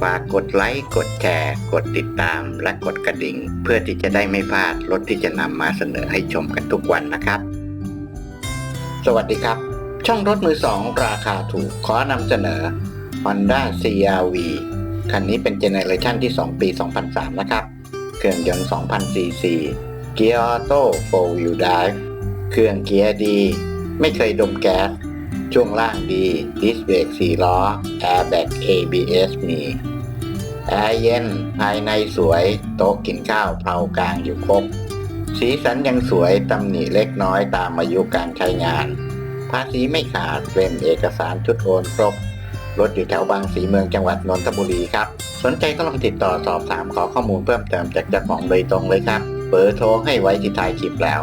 ฝากกดไลค์ กดแชร์ กดติดตาม และกดกระดิ่ง เพื่อที่จะได้ไม่พลาดรถที่จะนำมาเสนอให้ชมกันทุกวันนะครับ สวัสดีครับ ช่องรถมือสองราคาถูกขอนำเสนอ Honda CRV คันนี้เป็นเจเนอเรชันที่ 2 ปี 2003 นะครับ เครื่องยนต์ 2,000 cc เกียร์ออโต้ 4 wheel drive เครื่องเกียร์ดี ไม่เคยดมแก๊ส ช่วงล่างดี ดิสเบรก4ล้อ แอร์แบ็ก ABS มี แอร์เย็น ภายในสวย โต๊ะกินข้าวเพลากลางอยู่ครบ สีสันยังสวย ตำหนิเล็กน้อยตามอายุการใช้งาน ภาษีไม่ขาดเล่มเอกสารชุดโอนครบ รถอยู่แถวบางสีเมืองจังหวัดนนทบุรีครับ สนใจก็ลองติดต่อสอบถามขอข้อมูลเพิ่มเติมจากเจ้าของโดยตรงเลยครับ เบอร์โทรให้ไว้ที่ท้ายคลิปแล้ว